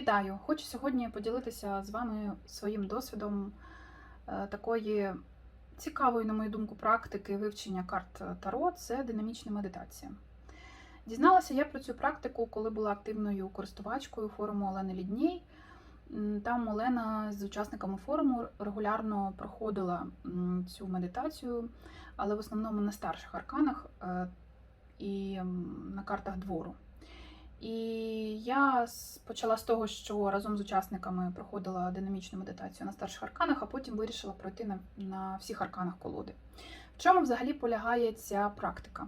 Вітаю! Хочу сьогодні поділитися з вами своїм досвідом е, такої цікавої, на мою думку, практики вивчення карт Таро це динамічна медитація. Дізналася я про цю практику, коли була активною користувачкою форуму Олени Лідній. Там Олена з учасниками форуму регулярно проходила цю медитацію, але в основному на старших арканах е, і на картах двору. І я почала з того, що разом з учасниками проходила динамічну медитацію на старших арканах, а потім вирішила пройти на, на всіх арканах колоди. В чому взагалі полягає ця практика?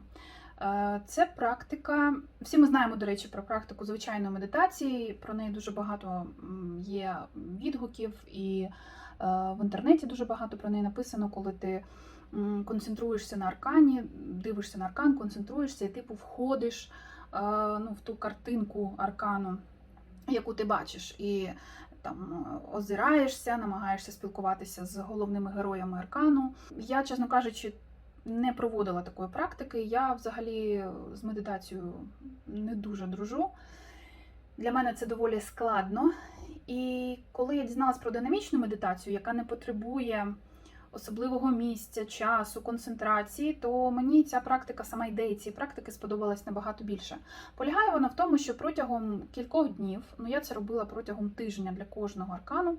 Е, Це практика. Всі ми знаємо, до речі, про практику звичайної медитації. Про неї дуже багато є відгуків, і е, в інтернеті дуже багато про неї написано, коли ти концентруєшся на аркані, дивишся на аркан, концентруєшся і типу входиш ну, в ту картинку аркану, яку ти бачиш, і там е, озираєшся, намагаєшся спілкуватися з головними героями аркану. Я, чесно кажучи, не проводила такої практики. Я взагалі з медитацією не дуже дружу. Для мене це доволі складно. І коли я дізналась про динамічну медитацію, яка не потребує особливого місця, часу, концентрації, то мені ця практика, сама ідея цієї практики сподобалась набагато більше. Полягає вона в тому, що протягом кількох днів, ну я це робила протягом тижня для кожного аркану,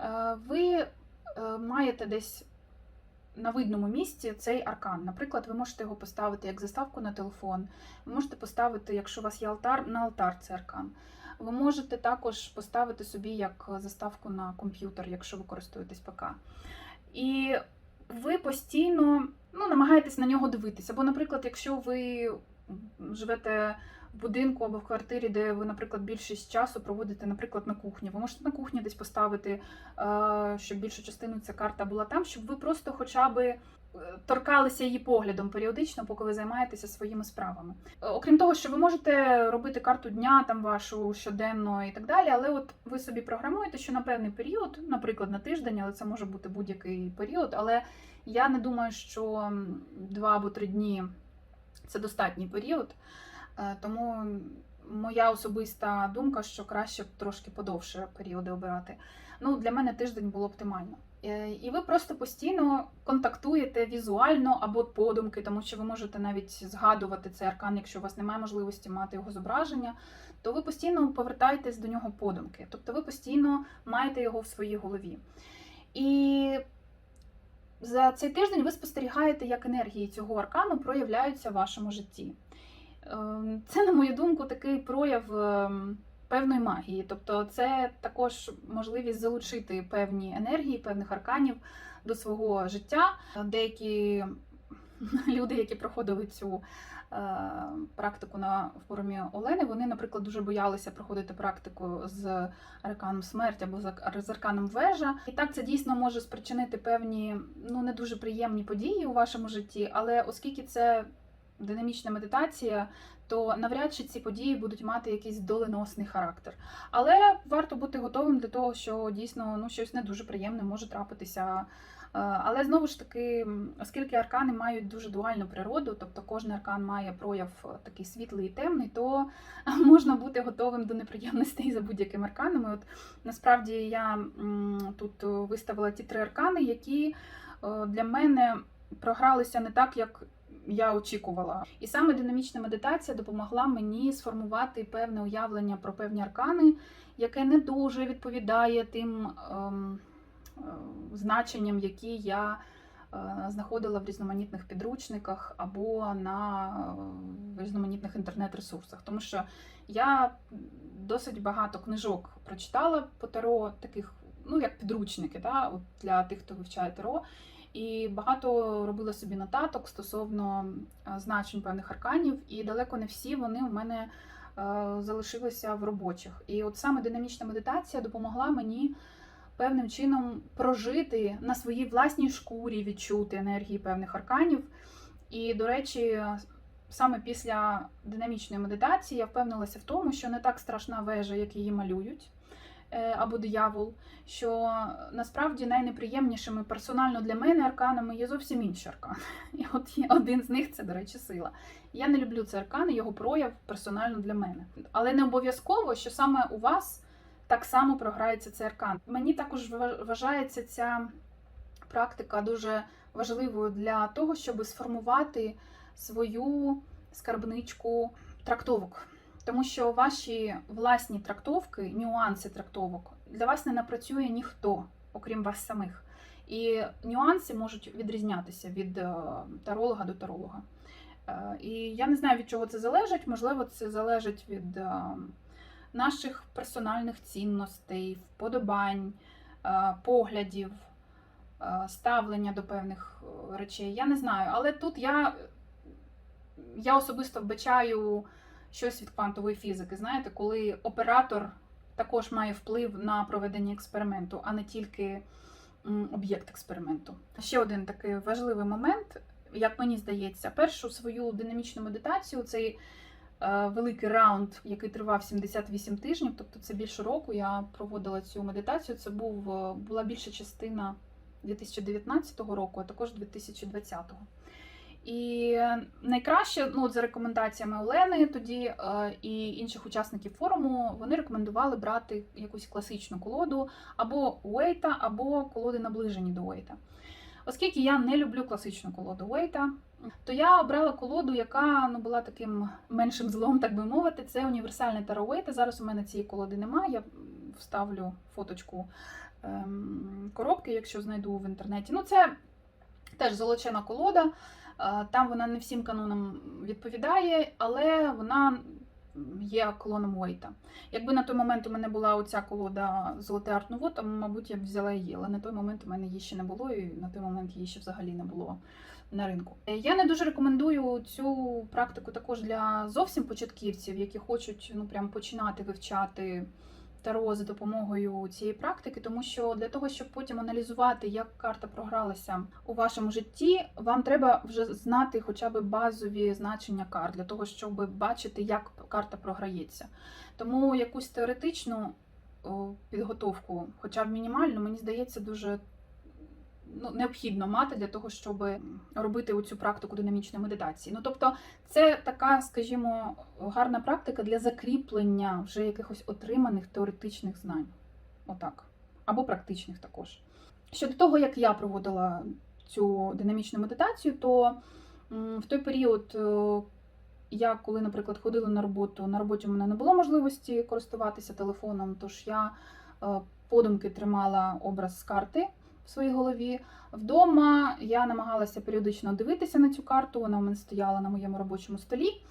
е, ви е, маєте десь на видному місці цей аркан. Наприклад, ви можете його поставити як заставку на телефон, ви можете поставити, якщо у вас є алтар, на алтар цей аркан. Ви можете також поставити собі як заставку на комп'ютер, якщо ви користуєтесь ПК. І ви постійно ну, намагаєтесь на нього дивитися. Або, наприклад, якщо ви живете в будинку або в квартирі, де ви, наприклад, більшість часу проводите, наприклад, на кухні, ви можете на кухні десь поставити, е, щоб більшу частину ця карта була там, щоб ви просто хоча би торкалися її поглядом періодично, поки ви займаєтеся своїми справами. Е, Окрім того, що ви можете робити карту дня там вашу щоденно і так далі, але от ви собі програмуєте, що на певний період, наприклад, на тиждень, але це може бути будь-який період. Але я не думаю, що два або три дні це достатній період. Е, Тому моя особиста думка, що краще б трошки подовше періоди обирати. Ну, для мене тиждень було оптимально. Е, І ви просто постійно контактуєте візуально або подумки, тому що ви можете навіть згадувати цей аркан, якщо у вас немає можливості мати його зображення, то ви постійно повертаєтесь до нього подумки. Тобто ви постійно маєте його в своїй голові. І за цей тиждень ви спостерігаєте, як енергії цього аркану проявляються в вашому житті. Ем, Це, на мою думку, такий прояв ем, певної магії. Тобто, це також можливість залучити певні енергії, певних арканів до свого життя. Деякі люди, які проходили цю е, практику на форумі Олени, вони, наприклад, дуже боялися проходити практику з арканом смерть або з ар- з арканом вежа. І так це дійсно може спричинити певні ну не дуже приємні події у вашому житті, але оскільки це динамічна медитація, то навряд чи ці події будуть мати якийсь доленосний характер. Але варто бути готовим до того, що дійсно ну, щось не дуже приємне може трапитися. Е, Але знову ж таки, оскільки аркани мають дуже дуальну природу, тобто кожен аркан має прояв е, такий світлий і темний, то можна бути готовим до неприємностей за будь-яким арканом. І От насправді я тут виставила ті три аркани, які е, для мене програлися не так, як я очікувала. І саме динамічна медитація допомогла мені сформувати певне уявлення про певні аркани, яке не дуже відповідає тим ем, е, значенням, які я е, знаходила в різноманітних підручниках або на е, різноманітних інтернет-ресурсах. Тому що я досить багато книжок прочитала по таро, таких, ну як підручники, да, для тих, хто вивчає таро. І багато робила собі нотаток стосовно е, значень певних арканів, і далеко не всі вони у мене е, залишилися в робочих. І от саме динамічна медитація допомогла мені певним чином прожити на своїй власній шкурі, відчути енергії певних арканів. І, до речі, саме після динамічної медитації я впевнилася в тому, що не так страшна вежа, як її малюють. Е, Або диявол, що насправді найнеприємнішими персонально для мене арканами є зовсім інші аркани. І от один з них це, до речі, сила. Я не люблю цей аркан його прояв персонально для мене. Але не обов'язково, що саме у вас так само програється цей аркан. Мені також вважається ця практика дуже важливою для того, щоб сформувати свою скарбничку трактовок. Тому що ваші власні трактовки, нюанси трактовок для вас не напрацює ніхто, окрім вас самих. І нюанси можуть відрізнятися від е, таролога до таролога. Е, І я не знаю, від чого це залежить. Можливо, це залежить від е, наших персональних цінностей, вподобань, поглядів, ставлення до певних речей. Я не знаю, але тут я, я особисто вбачаю щось від квантової фізики. Знаєте, коли оператор також має вплив на проведення експерименту, а не тільки об'єкт експерименту. Ще один такий важливий момент, як мені здається, першу свою динамічну медитацію, цей е, великий раунд, який тривав 78 тижнів, тобто це більше року, я проводила цю медитацію. Це був, е, була більша частина 2019 року, а також 2020. І найкраще, ну от за рекомендаціями Олени, тоді е, і інших учасників форуму, вони рекомендували брати якусь класичну колоду або Уейта, або колоди наближені до Уейта. Оскільки я не люблю класичну колоду Уейта, то я обрала колоду, яка ну, була таким меншим злом, так би мовити. Це універсальний таро Уейта. Зараз у мене цієї колоди немає. Я вставлю фоточку ем, коробки, якщо знайду в інтернеті. Ну, це теж золочена колода. Е, Там вона не всім канонам відповідає, але вона є колоном Уейта. Якби на той момент у мене була оця колода Золоте Арт Нуво, то, мабуть, я б взяла її. Але на той момент у мене її ще не було, і на той момент її ще взагалі не було на ринку. Е, Я не дуже рекомендую цю практику також для зовсім початківців, які хочуть ну прям починати вивчати таро за допомогою цієї практики, тому що для того, щоб потім аналізувати, як карта програлася у вашому житті, вам треба вже знати хоча б базові значення карт для того, щоб бачити, як карта програється. Тому якусь теоретичну підготовку, хоча б мінімальну, мені здається, дуже ну, необхідно мати для того, щоб робити оцю практику динамічної медитації. Ну тобто, це така, скажімо, гарна практика для закріплення вже якихось отриманих теоретичних знань. Отак. Або практичних також. Щодо того, як я проводила цю динамічну медитацію, то в той період е, я, коли, наприклад, ходила на роботу, на роботі у мене не було можливості користуватися телефоном, тож я е, подумки тримала образ з карти в своїй голові. Вдома я намагалася періодично дивитися на цю карту, вона у мене стояла на моєму робочому столі.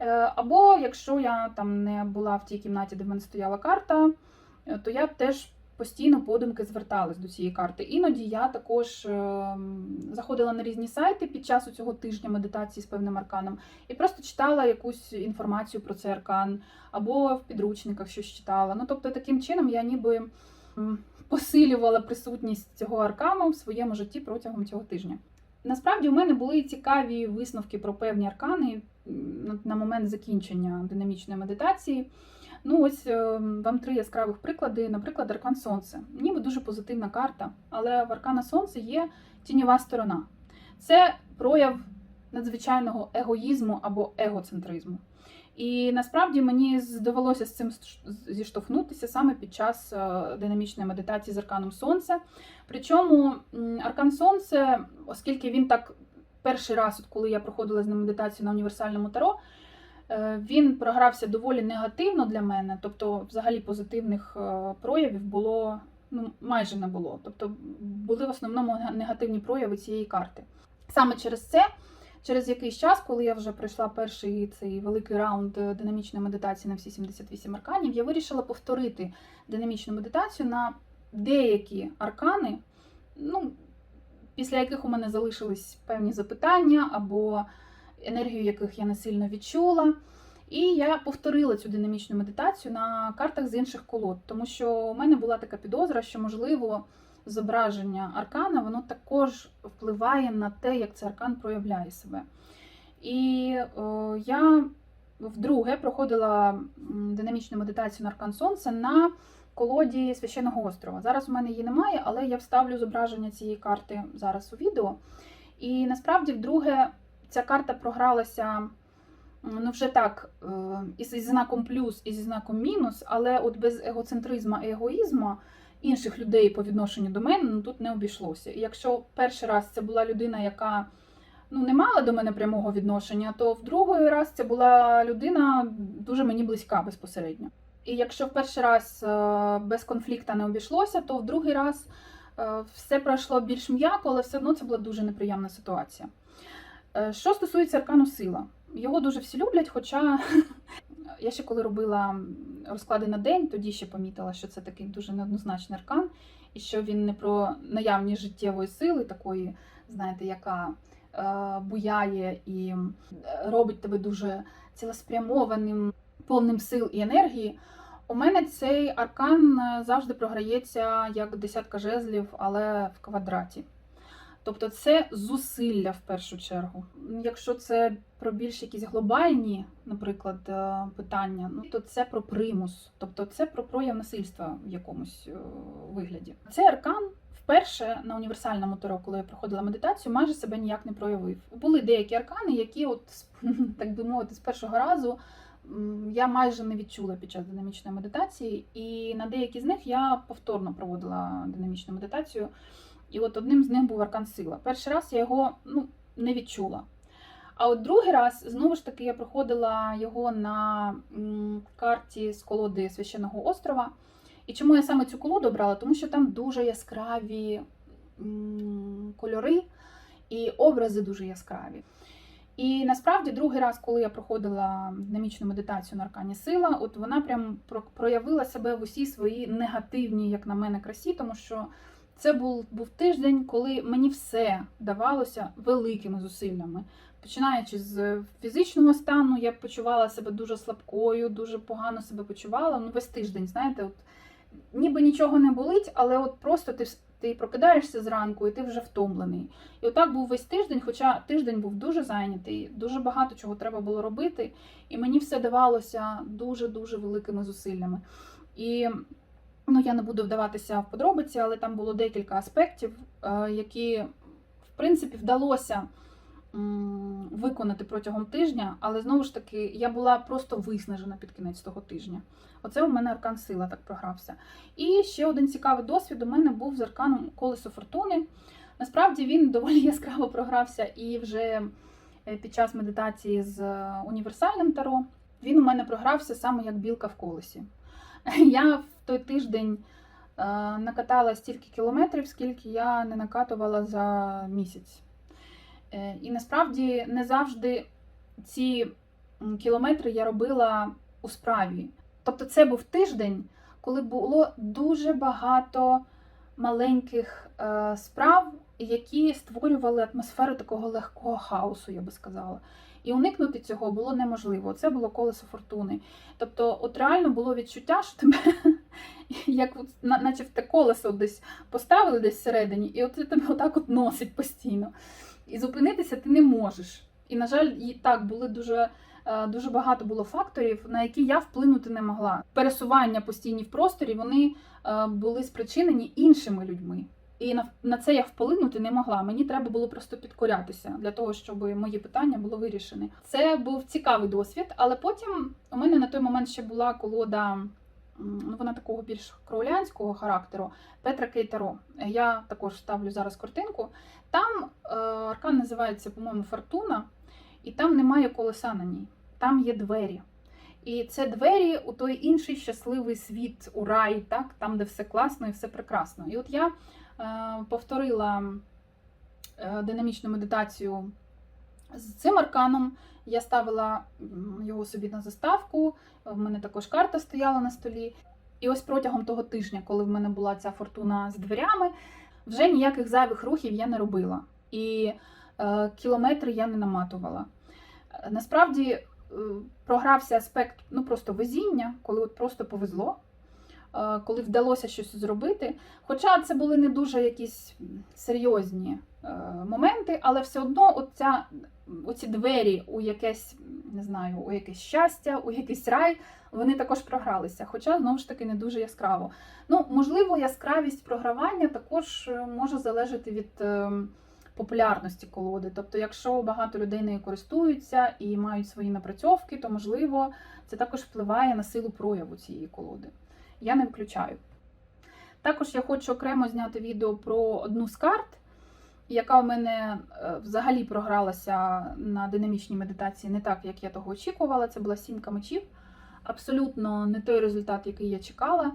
Е, Або якщо я там не була в тій кімнаті, де в мене стояла карта, е, то я теж постійно подумки зверталась до цієї карти. Іноді я також е, заходила на різні сайти під час цього тижня медитації з певним арканом і просто читала якусь інформацію про цей аркан, або в підручниках щось читала. Ну тобто, таким чином я ніби посилювала присутність цього аркану в своєму житті протягом цього тижня. Насправді у мене були цікаві висновки про певні аркани на- момент закінчення динамічної медитації. Ну, ось е, вам три яскравих приклади. Наприклад, аркан Сонце. Ніби дуже позитивна карта, але в аркана Сонце є тіньова сторона. Це прояв надзвичайного егоїзму або егоцентризму. І насправді мені з- довелося з цим зіштовхнутися саме під час е, динамічної медитації з арканом Сонце. Причому аркан Сонце, оскільки він так перший раз, от коли я проходила з ним медитацію на універсальному таро, е, він програвся доволі негативно для мене, тобто, взагалі, позитивних е, проявів було ну, майже не було. Тобто були в основному негативні прояви цієї карти. Саме через це, через якийсь час, коли я вже пройшла перший цей великий раунд е, динамічної медитації на всі 78 арканів, я вирішила повторити динамічну медитацію на деякі аркани, ну, після яких у мене залишились певні запитання або енергію яких я не сильно відчула. І я повторила цю динамічну медитацію на картах з інших колод, тому що у мене була така підозра, що можливо зображення аркана воно також впливає на те, як цей аркан проявляє себе. І о, я вдруге проходила динамічну медитацію на аркан Сонця на колоді священного острова. Зараз у мене її немає, але я вставлю зображення цієї карти зараз у відео. І насправді, вдруге, ця карта програлася ну вже так, е, і зі знаком плюс, і зі знаком мінус, але от без егоцентризму і егоїзму інших людей по відношенню до мене ну, тут не обійшлося. І якщо перший раз це була людина, яка ну, не мала до мене прямого відношення, то в другий раз це була людина дуже мені близька безпосередньо. І якщо в перший раз е, без конфлікту не обійшлося, то в другий раз е, все пройшло більш м'яко, але все одно це була дуже неприємна ситуація. Е, Що стосується аркану сила, його дуже всі люблять, хоча я ще коли робила розклади на день, тоді ще помітила, що це такий дуже неоднозначний аркан, і що він не про наявність життєвої сили, такої, знаєте, яка е, буяє і робить тебе дуже цілеспрямованим, повним сил і енергії. У мене цей аркан е, завжди програється як десятка жезлів, але в квадраті. Тобто це зусилля в першу чергу. Якщо це про більш якісь глобальні, наприклад, е, питання, ну то це про примус, тобто це про прояв насильства в якомусь е, вигляді. Цей аркан вперше на універсальному таро, коли я проходила медитацію, майже себе ніяк не проявив. Були деякі аркани, які, от так би мовити, з першого разу я майже не відчула під час динамічної медитації, і на деякі з них я повторно проводила динамічну медитацію. І от одним з них був аркан сила. Перший раз я його ну, не відчула. А от другий раз, знову ж таки, я проходила його на карті з колоди священного острова. І чому я саме цю колоду обрала? Тому що там дуже яскраві кольори і образи дуже яскраві. І насправді другий раз, коли я проходила динамічну медитацію на аркані сила, от вона прям проявила себе в усій своїй негативній, як на мене, красі, тому що це був, був тиждень, коли мені все давалося великими зусиллями. Починаючи з фізичного стану, я почувала себе дуже слабкою, дуже погано себе почувала. Ну, весь тиждень, знаєте, от ніби нічого не болить, але от просто ти, ти прокидаєшся зранку і ти вже втомлений. І отак був весь тиждень, хоча тиждень був дуже зайнятий, дуже багато чого треба було робити, і мені все давалося дуже-дуже великими зусиллями. І ну, я не буду вдаватися в подробиці, але там було декілька аспектів, е, які, в принципі, вдалося виконати протягом тижня, але знову ж таки я була просто виснажена під кінець того тижня. Оце у мене аркан сила так програвся. І ще один цікавий досвід у мене був з арканом колесо фортуни. Насправді він доволі яскраво програвся і вже е, під час медитації з е, універсальним таро. Він у мене програвся саме як білка в колесі. Я той тиждень е, накатала стільки кілометрів, скільки я не накатувала за місяць. Е, І насправді не завжди ці кілометри я робила у справі. Тобто це був тиждень, коли було дуже багато маленьких е, справ, які створювали атмосферу такого легкого хаосу, я би сказала. І уникнути цього було неможливо. Це було колесо фортуни. Тобто, от реально було відчуття, що тебе як от, наче в те колесо десь поставили десь всередині, і от тебе отак от носить постійно. І зупинитися ти не можеш. І, на жаль, і так були дуже. е, Дуже багато було факторів, на які я вплинути не могла. Пересування постійні в просторі вони е, були спричинені іншими людьми. І на це я вплинути не могла. Мені треба було просто підкорятися для того, щоб мої питання було вирішені. Це був цікавий досвід, але потім у мене на той момент ще була колода. Ну, вона такого більш кроулянського характеру Петра Кейтаро. Я також ставлю зараз картинку. Там е, аркан називається, по-моєму, Фортуна, і там немає колеса на ній, там є двері. І це двері у той інший щасливий світ, у рай, так, там, де все класно і все прекрасно. І от я е, повторила е, динамічну медитацію з цим арканом. Я ставила його собі на заставку. В мене також карта стояла на столі. І ось протягом того тижня, коли в мене була ця фортуна з дверями, вже ніяких зайвих рухів я не робила. І е, кілометри я не наматувала. Е, Насправді е, програвся аспект ну, просто везіння, коли от просто повезло, коли вдалося щось зробити. Хоча це були не дуже якісь серйозні е, моменти, але все одно оця, оці двері у якесь, не знаю, у якесь щастя, у якийсь рай, вони також програлися. Хоча, знову ж таки, не дуже яскраво. Ну, можливо, яскравість програвання також е, може залежати від е, популярності колоди. Тобто, якщо багато людей нею користуються і мають свої напрацьовки, то можливо це також впливає на силу прояву цієї колоди. Я не виключаю. Також я хочу окремо зняти відео про одну з карт, яка у мене е, взагалі програлася на динамічній медитації не так, як я того очікувала. Це була сімка мечів. Абсолютно не той результат, який я чекала.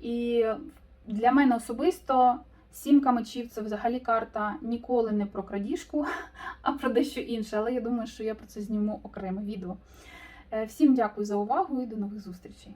І для мене особисто сімка мечів це взагалі карта ніколи не про крадіжку, а про дещо інше. Але я думаю, що я про це зніму окреме відео. Е, Всім дякую за увагу і до нових зустрічей.